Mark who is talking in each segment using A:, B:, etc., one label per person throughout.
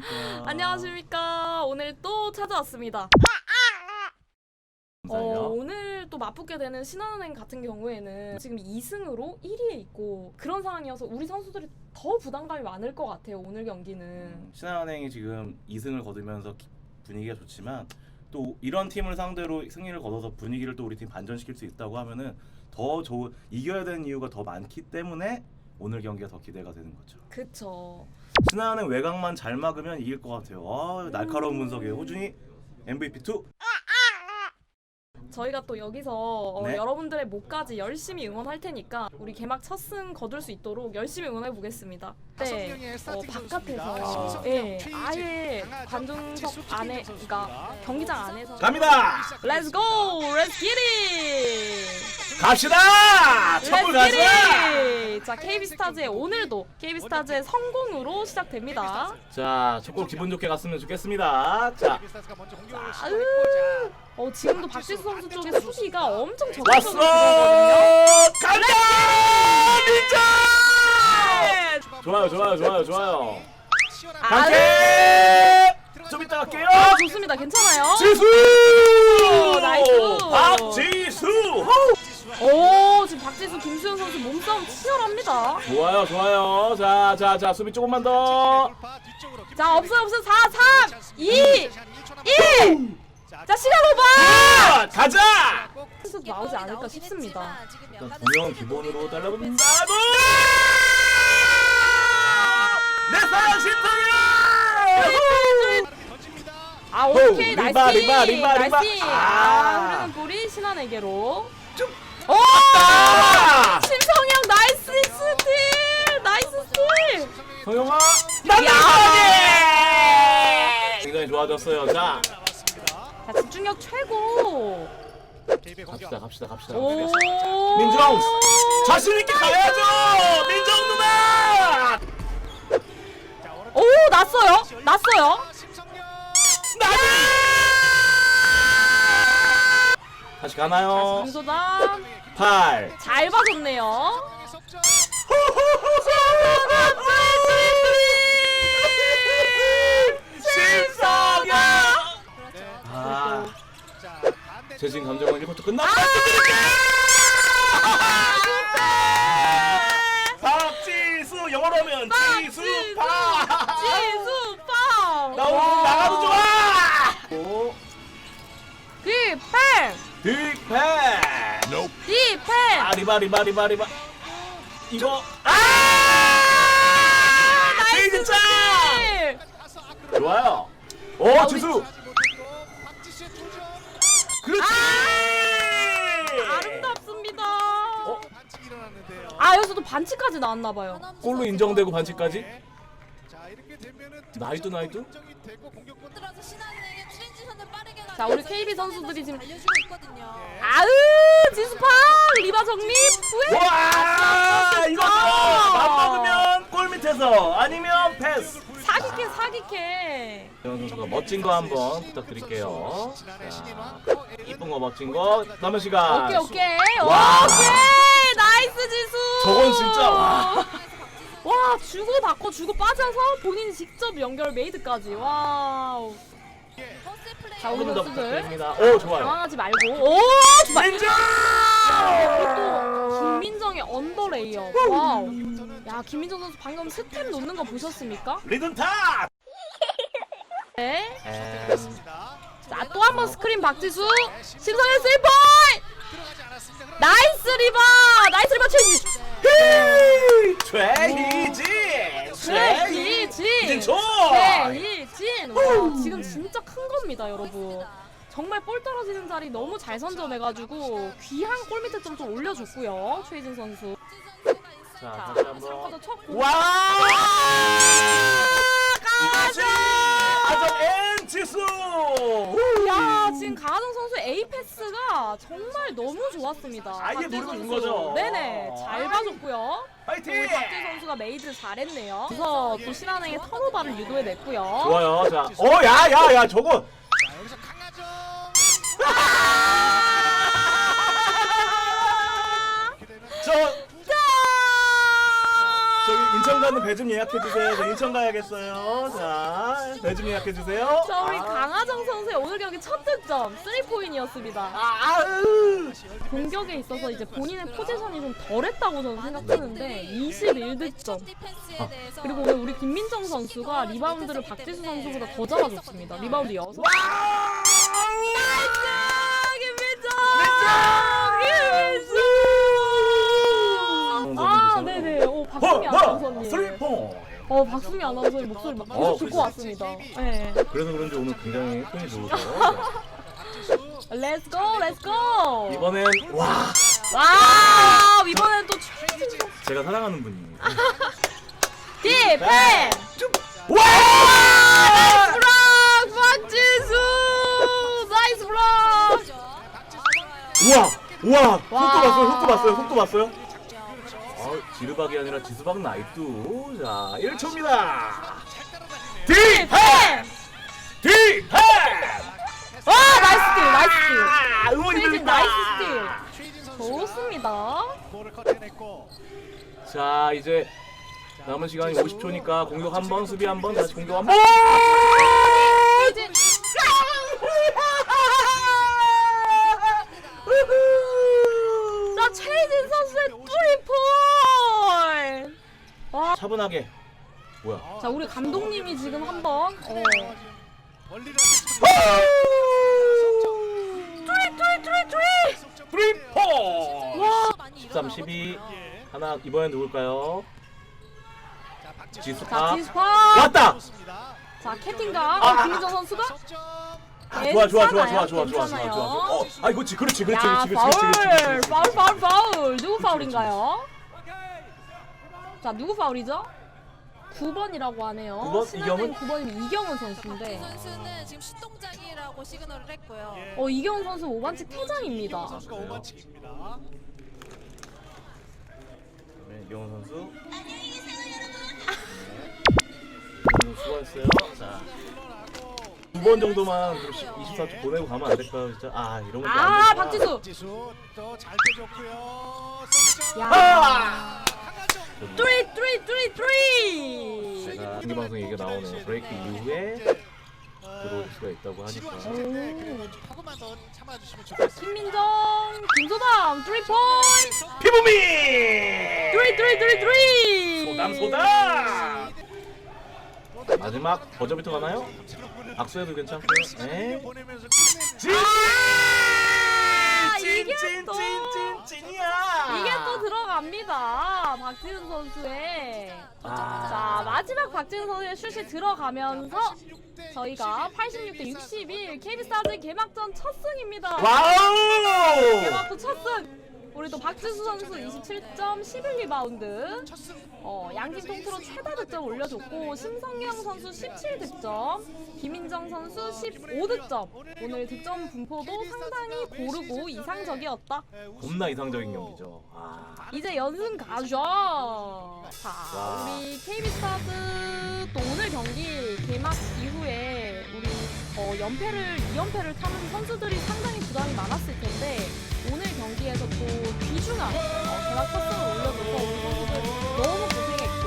A: 안녕하십니까.
B: 안녕하십니까. 오늘 또 찾아왔습니다. 어,
A: 감사해요.
B: 오늘 또 맞붙게 되는 신한은행 같은 경우에는 지금 2승으로 1위에 있고 그런 상황이어서 우리 선수들이 더 부담감이 많을 것 같아요. 오늘 경기는.
A: 음, 신한은행이 지금 2승을 거두면서 기- 분위기가 좋지만 또 이런 팀을 상대로 승리를 거둬서 분위기를 또 우리 팀 반전시킬 수 있다고 하면은 더 좋은 이겨야 되는 이유가 더 많기 때문에 오늘 경기가 더 기대가 되는 거죠.
B: 그쵸.
A: 신한은행 외곽만 잘 막으면 이길 것 같아요. 아, 날카로운 분석이에요. 호준이 MVP 2.
B: 저희가 또 여기서 어,
A: 네.
B: 여러분들의 목까지 열심히 응원할 테니까 우리 개막 첫승 거둘 수 있도록 열심히 응원해 보겠습니다. 네,
C: 명의
B: 어, 바깥에서. 예, 아예 관중석 안에. 그러니까 경기장 안에서
A: 갑니다.
B: Let's go, Let's get it.
A: 갑시다. 첫골
B: get
A: 가자.
B: 자, KB 스타즈의 오늘도 KB 스타즈의 성공으로 시작됩니다.
A: 자, 첫골 기분 좋게 갔으면 좋겠습니다. 자,
C: KB스타즈가 먼저 공격을
B: 아으.
C: 시도했고, 자,
B: 어, 지금도 박지수 선수 쪽의 수비가 엄청
A: 왔어.
B: 적극적으로 들어가거든요.
A: 간다. 민정.
C: 추가
A: 좋아요, 좋아요, 좋아요, 좋아요.
C: 시원한
B: 아,
A: 갈게. 좀 이따 갈게요.
B: 아, 좋습니다. 괜찮아요.
A: 지수.
B: 나이스.
A: 박지수.
B: 오, 지금 박지수, 김수현 선수 몸싸움 치열합니다.
A: 좋아요, 좋아요. 자, 자, 자, 수비 조금만 더.
B: 자, 없어요, 없어요. 4, 3, 2, 1. 자, 시간 오버!
A: 자, 가자.
B: 계속 나오지 않을까 싶습니다.
A: 일단 두명 기본으로 달라붙는다. 내 사랑.
C: 던집니다.
B: 아, 오케이.
A: 호,
B: 나이스.
A: 리바, 리바, 리바, 리바.
B: 나이스.
A: 아.
B: 아, 흐르는 볼이 신한에게로. 오!
A: 아!
B: 심성형 나이스 스틸! 나이스 스틸!
A: 성영아.
B: 야!
A: 굉장히 좋아졌어요. 자,
B: 자, 집중력 최고.
A: 갑시다, 갑시다, 갑시다.
B: 오!
A: 민정! 자신 있게 가야죠. 민정 누나. 가나요?
B: 김소담
A: 8.
B: 잘 봐줬네요.
A: 신성현.
C: 네.
A: 아, 감정은 1쿼터 끝났다. 박지수 영어로 하면 지수파.
B: 지수빵!
A: 나오고 나가도 좋
B: 뒷팬!
A: 빅팬.
B: 뒷팬!
A: 아 리바 리바 리바 리바. 이거 아!
B: 나이스
A: 진짜.
B: 스틸!
A: 좋아요. 오
B: 아,
A: 지수. 그렇지.
B: 아름답습니다.
A: 어?
B: 아, 여기서도 반칙까지 나왔나봐요.
A: 골로 인정되고 반칙까지. 나이도, 나이도?
C: 공격권
D: 들어서 신한은
B: 자, 우리 KB 선수들이 지금
D: 달려주고 있거든요.
B: 아으! 지수빵! 리바 정립! 왜?
A: 와 이거
B: 아.
A: 맞먹으면 골 밑에서 아니면 패스.
B: 사기캐, 사기캐.
A: 정 선수가 멋진 거 한번 부탁드릴게요. 자, 이쁜 거 멋진 거 남은 시간.
B: 오케이, 오케이.
A: 와.
B: 오케이! 나이스 지수!
A: 저건 진짜 와.
B: 와, 주고 받고 주고 빠져서 본인이 직접 연결 메이드까지. 와우.
D: 버스 플레이.
B: 자, 우리
A: 조금 더
B: 선수들.
A: 부탁드립니다. 오 좋아요.
B: 당황하지 말고. 오! 좋아.
A: 민정.
B: 또 김민정의 언더레이어. 와우. 야, 김민정 선수 방금 스텝 놓는 거 보셨습니까?
A: 리듬 탑.
B: 네.
A: 앤
B: 자, 또 한 번 스크린 박지수. 심성현.
C: 그러나
B: 나이스 리바! 나이스 리바 체인지!
A: 최희진.
B: 최희진!
A: 이진초.
B: 최희진! 와, 지금 진짜 큰 겁니다, 여러분. 정말 볼 떨어지는 자리 너무 잘 선점해가지고 귀한 골 밑에 좀 좀 올려줬고요, 최희진 선수.
A: 자
B: 자,
A: 다시 한번.
B: 3쿼터 첫 공.
A: 와! 이것이 아점 앤 지수.
B: 야, 지금 강하정 선수의 A 패스가 정말 너무 좋았습니다.
A: 아예
B: 박재
A: 준
B: 선수.
A: 거죠?
B: 네네, 잘 봐줬고요.
A: 파이팅!
B: 박재 선수가 메이드 잘했네요. 그래서 또 신한행의 턴오버를 유도해냈고요.
A: 좋아요. 자, 어, 야, 야, 야, 저거.
C: 자, 여기서 강하정.
A: 인천 가는 배좀 예약해 주세요. 저 인천 가야겠어요. 자, 배좀 예약해 주세요.
B: 자 우리
A: 아.
B: 강하정 선수의 오늘 경기 첫 득점 3포인이었습니다.
A: 아, 으.
B: 공격에 있어서 이제 본인의 포지션이 좀 덜했다고 저는 생각하는데 21득점.
D: 디펜스에 대해서
B: 그리고 오늘 우리 김민정 선수가 리바운드를 박지수 선수보다 더 잡아줬습니다. 리바운드 6.
A: 와!
B: 아나운서님.
A: 슬리퍼.
B: 어, 박수미 아나운서님 목소리 막 계속
A: 어,
B: 듣고. 왔습니다. 네.
A: 그래서 그런지 오늘 굉장히 좋으세요.
B: 렛츠 고, 렛츠 고!
A: 이번엔 와,
B: 와, 이번엔 또.
A: 제가 사랑하는 분입니다.
B: 디펜!
A: 와!
B: 블락! 박지수! 나이스 블락!
A: 우와, 우와, 속도
B: 와.
A: 봤어요, 속도 봤어요, 속도 봤어요. 아, 지르박이 아니라 지수박 나이뚜. 자, 1초입니다. 디펜! 디펜!
B: 와, 나이스 스틸, 나이스 스틸.
A: 아, 응원이
B: 최진
A: 들린다.
B: 나이스 스틸. 좋습니다.
A: 자, 이제 남은 시간이 50초니까 공격 한 번, 수비 한 번, 다시 공격 한 번.
B: 최진. 자, 최진 선수의 트리플! 와.
A: 차분하게. 뭐야?
B: 자, 우리 감독님이 지금 한 번. 어.
C: 멀리를
B: 트리, 트리, 트리, 트리!
A: 트리퍼!
B: 와.
A: 13, 12. 하나, 이번엔 누굴까요?
C: 자, 박지수
A: 지수
B: 자,
A: 파.
B: 디스파.
A: 왔다!
B: 자, 캐팅가. 어, 김희정 선수가.
A: 아, 좋아, 좋아, 좋아, 좋아, 좋아, 좋아, 좋아,
B: 괜찮아요.
A: 좋아, 좋아. 어, 아, 그렇지, 그렇지, 그렇지,
B: 야,
A: 그렇지,
B: 파울,
A: 그렇지, 그렇지, 그렇지, 그렇지.
B: 파울, 파울, 파울. 누구 파울인가요? 자, 누구 파울이죠? 9번이라고 하네요.
A: 9번?
B: 신한은행
A: 이경은?
B: 9번이면 이경은 선수인데.
D: 선수는 지금 신동작이라고 시그널을 했고요.
B: 어, 이경은 선수 5반칙 퇴장입니다.
C: 선수가 5반칙입니다.
A: 네, 이경훈 선수. 네, 수고했어요. 자, 두 번 정도만 24초 보내고 가면 안 될까요, 진짜? 아, 이런 건안
B: 아,
A: 되구나.
B: 박지수.
C: 박지수 또잘 빼줬고요.
B: 야.
A: 아!
C: 강하정.
B: 트리, 트리, 트리, 트리.
A: 제가 중계 방송 얘기가 나오네요. 브레이크 이후에 들어올 수가 있다고 하니까.
C: 지루하시는데 그래도 조금만 더 참아주시면 좋겠습니다.
B: 김민정, 김소담, 트리 포인트.
A: 피부미!
B: 트리, 트리, 트리, 트리.
A: 소담 소담! 마지막 버저비터 가나요? 악수해도 괜찮고요. 네.
C: 보내면서!
B: 아, 이게
A: 찐,
B: 또.
A: 찐, 찐, 찐이야!
B: 이게 또 들어갑니다. 박지훈 선수의.
A: 아.
B: 자, 마지막 박지훈 선수의 슛이 들어가면서
C: 86대
B: 저희가 86대 61 KB스타즈 개막전 첫 승입니다.
A: 와우!
B: 개막전 첫 승. 우리 또 박지수 선수 27점 11리바운드.
C: 첫승
B: 어, 양팀 통틀어 최다 득점 올려줬고 심성경 선수 17득점, 김인정 선수 15득점. 오늘 득점 분포도 상당히 고르고 이상적이었다.
A: 겁나 이상적인 경기죠. 아.
B: 이제 연승 가죠. 자,
A: 와.
B: 우리 KB스타즈 또 오늘 경기 개막 이후에 우리 어, 연패를 2연패를 타는 선수들이 상당히 부담이 많았을 텐데 오늘 경기에서 또 귀중한 어, 첫 승을 올려줘서 우리 선수들 너무 고생했고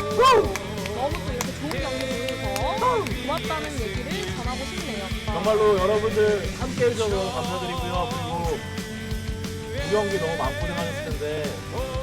B: 너무 또 이렇게 좋은 경기 보여줘서 고맙다는 얘기를 전하고 싶네요.
A: 정말로 여러분들 함께 해주셔서 감사드리고요. 그리고 구경기 너무 마음고생하셨을 텐데